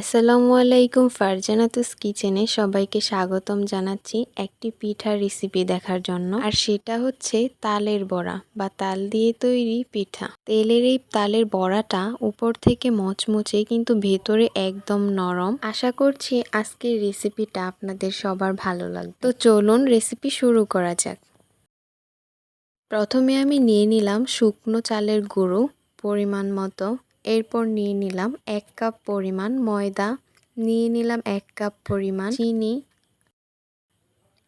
আসসালামু আলাইকুম ফারজানাতুস কিচেনে সবাইকে স্বাগতম জানাচ্ছি একটি পিঠার রেসিপি দেখার জন্য। আর সেটা হচ্ছে তালের বড়া বা তাল দিয়ে তৈরি পিঠা। তেলের এই তালের বড়াটা উপর থেকে মচমচে কিন্তু ভেতরে একদম নরম। আশা করছি আজকের রেসিপিটা আপনাদের সবার ভালো লাগবে। তো চলুন রেসিপি শুরু করা যাক। প্রথমে আমি নিয়ে নিলাম শুকনো চালের গুঁড়ো পরিমাণ মতো। এরপর নিয়ে নিলাম এক কাপ পরিমাণ ময়দা, নিয়ে নিলাম এক কাপ পরিমাণ চিনি।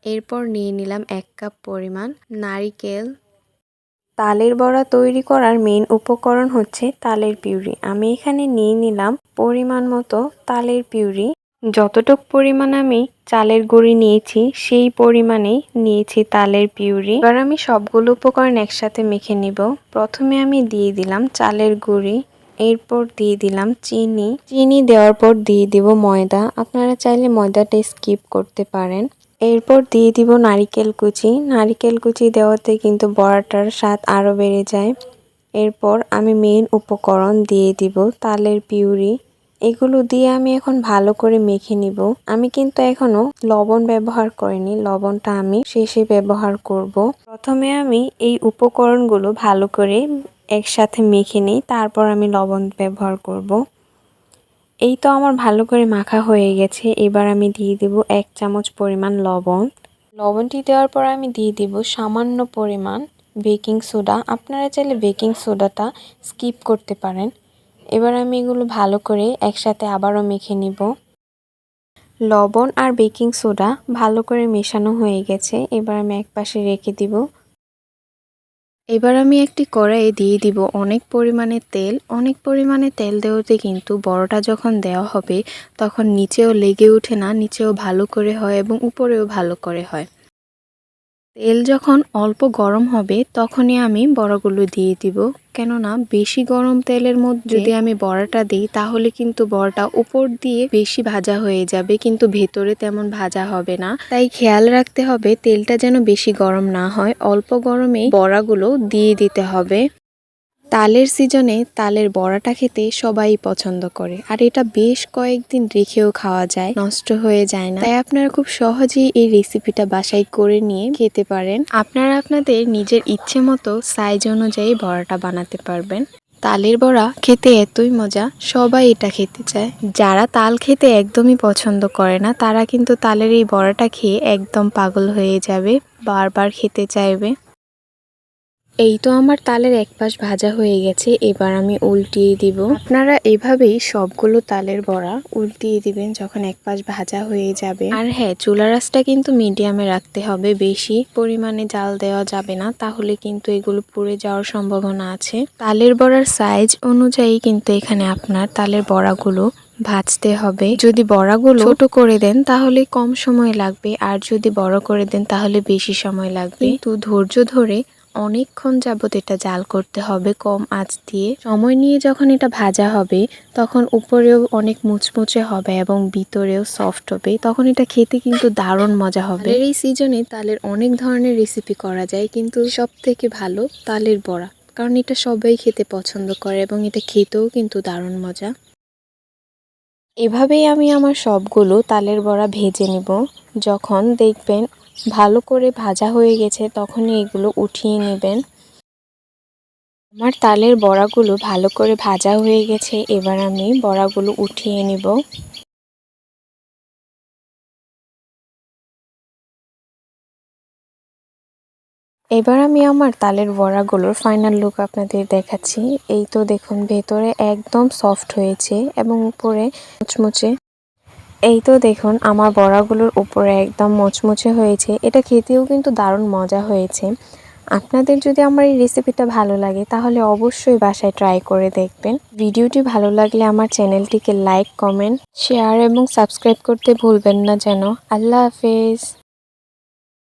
এরপর নিয়ে নিলাম এক কাপ পরিমাণ নারিকেল। তালের বড়া তৈরি করার মেন উপকরণ হচ্ছে তালের পিউরি। আমি এখানে নিয়ে নিলাম পরিমাণ মতো তালের পিউরি। যতটুক পরিমাণ আমি চালের গুঁড়ি নিয়েছি, সেই পরিমাণেই নিয়েছি তালের পিউরি। এবার আমি সবগুলো উপকরণ একসাথে মেখে নিব। প্রথমে আমি দিয়ে দিলাম চালের গুঁড়ি। এরপর দিয়ে দিলাম চিনি। চিনি দেওয়ার পর দিয়ে দিব ময়দা। আপনারা চাইলে ময়দাটা স্কিপ করতে পারেন। এরপর দিয়ে দিব নারিকেল কুচি। নারিকেল কুচি দেওয়াতে কিন্তু বড়াটার স্বাদ আরও বেড়ে যায়। এরপর আমি মেন উপকরণ দিয়ে দিব তালের পিউরি। এগুলো দিয়ে আমি এখন ভালো করে মেখে নিব। আমি কিন্তু এখনও লবণ ব্যবহার করিনি। লবণটা আমি শেষে ব্যবহার করব। প্রথমে আমি এই উপকরণগুলো ভালো করে একসাথে মেখে নিই, তারপর আমি লবণ ব্যবহার করব। এই তো আমার ভালো করে মাখা হয়ে গেছে, এবার আমি দিয়ে দিব এক চামচ পরিমাণ লবণ। লবণটি দেওয়ার পর আমি দিয়ে দিব সামান্য পরিমাণ বেকিং সোডা। আপনারা চাইলে বেকিং সোডাটা স্কিপ করতে পারেন। এবার আমি এগুলো ভালো করে একসাথে আবারও মেখে নিব। লবণ আর বেকিং সোডা ভালো করে মেশানো হয়ে গেছে, এবার আমি এক পাশে রেখে দিব। এবার আমি একটি কড়াইয়ে দিয়ে দিব অনেক পরিমাণে তেল। অনেক পরিমাণে তেল দেওয়াতে কিন্তু বড়টা যখন দেওয়া হবে, তখন নিচেও লেগে ওঠে না, নিচেও ভালো করে হয় এবং উপরেও ভালো করে হয়। তেল যখন অল্প গরম হবে, তখনই আমি বড়াগুলো দিয়ে দিব। কেননা, বেশি গরম তেলের মধ্যে যদি আমি বড়াটা দিই, তাহলে কিন্তু বড়াটা উপর দিয়ে বেশি ভাজা হয়ে যাবে, কিন্তু ভেতরে তেমন ভাজা হবে না। তাই খেয়াল রাখতে হবে, তেলটা যেন বেশি গরম না হয়। অল্প গরমেই বড়াগুলো দিয়ে দিতে হবে। তালের সিজনে তালের বড়াটা খেতে সবাই পছন্দ করে। আর এটা বেশ কয়েকদিন রেখেও খাওয়া যায়, নষ্ট হয়ে যায় না। তাই আপনারা খুব সহজেই এই রেসিপিটা বাসায় করে নিয়ে খেতে পারেন। আপনারা আপনাদের নিজের ইচ্ছে মতো সাইজ অনুযায়ী বড়াটা বানাতে পারবেন। তালের বড়া খেতে এতই মজা, সবাই এটা খেতে চায়। যারা তাল খেতে একদমই পছন্দ করে না, তারা কিন্তু তালের এই বড়াটা খেয়ে একদম পাগল হয়ে যাবে, বারবার খেতে চাইবে। এই তো আমার তালের এক পাশ ভাজা হয়ে গেছে, এবার আমি উল্টিয়ে দিব। আপনারা এভাবেই সবগুলো তালের বড়া উল্টিয়ে দিবেন যখন এক পাশ ভাজা হয়ে যাবে। আর হ্যাঁ চুলা রাসটা কিন্তু মিডিয়ামে রাখতে হবে। বেশি পরিমাণে জাল দেওয়া যাবে না, তাহলে কিন্তু এগুলো পুড়ে যাওয়ার সম্ভাবনা আছে। তালের বড়ার সাইজ অনুযায়ী কিন্তু এখানে আপনার তালের বড়াগুলো ভাজতে হবে। যদি বড়াগুলো ছোট করে দেন, তাহলে কম সময় লাগবে। আর যদি বড় করে দেন, তাহলে বেশি সময় লাগবে। কিন্তু ধৈর্য ধরে অনেকক্ষণ যাবত এটা জাল করতে হবে কম আঁচ দিয়ে। সময় নিয়ে যখন এটা ভাজা হবে তখন উপরেও অনেক মুচমুচে হবে এবং ভিতরেও সফট হবে। তখন এটা খেতে কিন্তু দারুণ মজা হবে। এই সিজনে তালের অনেক ধরনের রেসিপি করা যায় কিন্তু সব থেকে ভালো তালের বড়া। কারণ এটা সবাই খেতে পছন্দ করে এবং এটা খেতেও কিন্তু দারুণ মজা। এভাবেই আমি আমার সবগুলো তালের বড়া ভেজে নিব। যখন দেখবেন ভালো করে ভাজা হয়ে গেছে, তখনই এগুলো উঠিয়ে নেবেন। আমার তালের বড়াগুলো ভালো করে ভাজা হয়ে গেছে, এবার আমি বড়াগুলো উঠিয়ে নিব। এবার আমি আমার তালের বড়াগুলোর ফাইনাল লুক আপনাদের দেখাচ্ছি। এই তো দেখুন, ভেতরে একদম সফট হয়েছে এবং উপরে মুচমুচে এই তো দেখুন, আমার বড়াগুলোর উপরে একদম মচমচে হয়েছে। এটা খেতেও কিন্তু দারুণ মজা হয়েছে। আপনাদের যদি আমার এই রেসিপিটা ভালো লাগে, তাহলে অবশ্যই বাসায় ট্রাই করে দেখবেন। ভিডিওটি ভালো লাগলে আমার চ্যানেলটিকে লাইক কমেন্ট শেয়ার এবং সাবস্ক্রাইব করতে ভুলবেন না যেন। আল্লাহ হাফেজ।